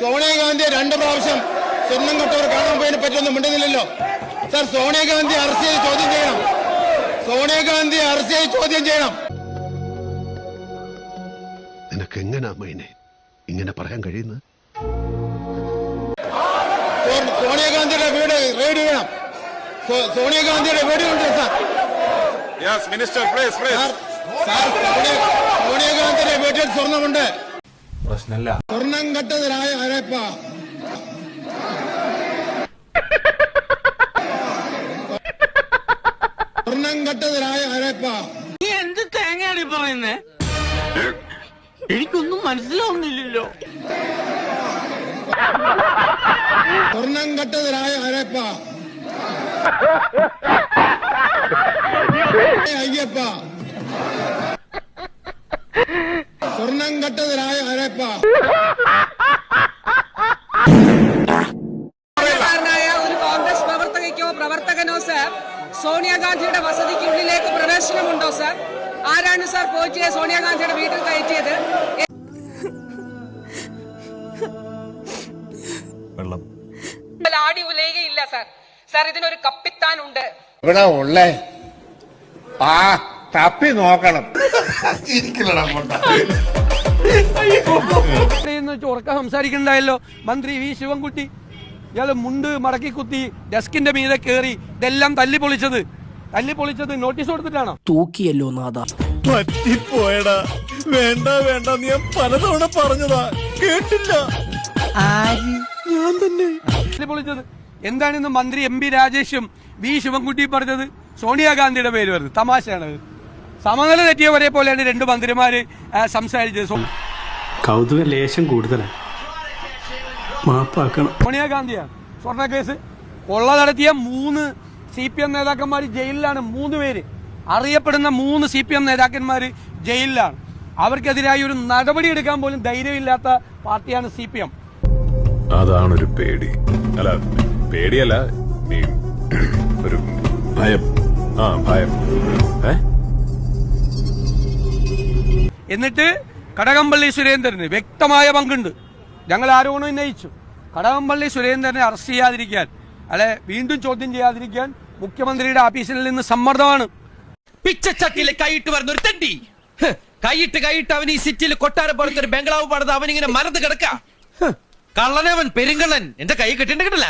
സോണിയാഗാന്ധിയെ രണ്ട് പ്രാവശ്യം സ്വർണം കൊട്ടവർ കാണാൻ പോയതിനെ പറ്റൊന്നും മിണ്ടുന്നില്ലല്ലോ. സർ സോണിയാഗാന്ധി അറസ്റ്റ് ചെയ്ത് ചോദ്യം ചെയ്യണം. സോണിയാഗാന്ധി അറസ്റ്റ് ചെയ്ത് ചോദ്യം ചെയ്യണം. നിനക്ക് എങ്ങനാ മൈനെ? ഇങ്ങനെ പറയാൻ കഴിയുന്നത്? സോണിയാഗാന്ധിയുടെ വീട് റെയ്ഡ് ചെയ്യണം. സോ- സോണിയാഗാന്ധിയുടെ വീട് ഉണ്ട് സാർ. സാർ സോണിയ- സോണിയാഗാന്ധിയുടെ വീട്ടിൽ സ്വർണമുണ്ട്. പ്രശ്നമല്ല സ്വർണം കെട്ടതിനായ അരപ്പ സ്വർണം നീ എന്ത് തേങ്ങയാണ് ഈ പറയുന്നേ? എനിക്കൊന്നും മനസ്സിലാവുന്നില്ലല്ലോ. സ്വർണം കെട്ടതിനായ അരപ്പ അയ്യപ്പ. സ്വർണം ഹരപ്പ ഒരു കോൺഗ്രസ് പ്രവർത്തകയ്ക്കോ പ്രവർത്തകനോ സർ സോണിയാഗാന്ധിയുടെ വസതിക്കുള്ളിലേക്ക് പ്രവേശനമുണ്ടോ സർ? ആരാണ് സർ പോയി സോണിയാഗാന്ധിയുടെ വീട്ടിൽ കയറ്റിയത്? വെള്ളം. ആടി ഉലയുകയില്ല സർ. സർ ഇതിനൊരു കപ്പിത്താൻ ഉണ്ട് ഇവിടെ ഉള്ളേ? ആ തപ്പി നോക്കണം. ഉറക്കം സംസാരിക്കണ്ടായല്ലോ മന്ത്രി വി ശിവൻകുട്ടി ഇയാൾ മുണ്ട് മടക്കി കുത്തി ഡെസ്കിന്റെ മീതെ കേറി ഇതെല്ലാം തല്ലി പൊളിച്ചത് തല്ലി പൊളിച്ചത് നോട്ടീസ് കൊടുത്തിട്ടാണോ? തൂക്കിയല്ലോ നാഥ. പറ്റിപ്പോയടാ. വേണ്ട വേണ്ട നീ ഞാൻ പലതവണ പറഞ്ഞതാ. കേട്ടില്ല. തല്ലി പൊളിച്ചത് എന്താണിന്ന് മന്ത്രി എം പി രാജേഷും വി ശിവൻകുട്ടി പറഞ്ഞത്? സോണിയാഗാന്ധിയുടെ പേര് പറഞ്ഞത് തമാശയാണ് സമനില തെറ്റിയവരെ പോലെയാണ് രണ്ട് മന്ത്രിമാര് സംസാരിച്ചത്. കൗതുക ലേശം കൂടുതലാണ് മാപ്പാക്കണം. സോണിയാഗാന്ധിയാണ് സ്വർണ കേസ്. കൊള്ള നടത്തിയ മൂന്ന് സി പി എം നേതാക്കന്മാർ ജയിലിലാണ്. മൂന്ന് പേര്. അറിയപ്പെടുന്ന മൂന്ന് സി പി എം നേതാക്കന്മാർ ജയിലിലാണ്. അവർക്കെതിരായി ഒരു നടപടി എടുക്കാൻ പോലും ധൈര്യമില്ലാത്ത പാർട്ടിയാണ് സി പി എം. അതാണൊരു പേടി. അല്ല പേടിയല്ല ഒരു ഭയം. ആ ഭയം. ഏ? എന്നിട്ട് കടകംപള്ളി സുരേന്ദ്രന് വ്യക്തമായ പങ്കുണ്ട്. ഞങ്ങൾ ആരോപണം ഉന്നയിച്ചു. കടകംപള്ളി സുരേന്ദ്രനെ അറസ്റ്റ് ചെയ്യാതിരിക്കാൻ അല്ലെ വീണ്ടും ചോദ്യം ചെയ്യാതിരിക്കാൻ മുഖ്യമന്ത്രിയുടെ ഓഫീസിൽ നിന്ന് സമ്മർദ്ദമാണ്. പിച്ചച്ചട്ടിയിൽ കൈയിട്ട് വരുന്ന ഒരു തെണ്ടി. കൈയിട്ട് കൈയിട്ട് അവൻ ഈ സിറ്റിയിൽ കൊട്ടാര പോലത്തെ ഒരു ബംഗ്ലാവ് പാടത്ത് അവൻ ഇങ്ങനെ മരത്ത് കിടക്ക കള്ളനവൻ പെരുങ്കള്ളൻ. എന്റെ കൈ കിട്ടിണ്ട് കിട്ടില്ല.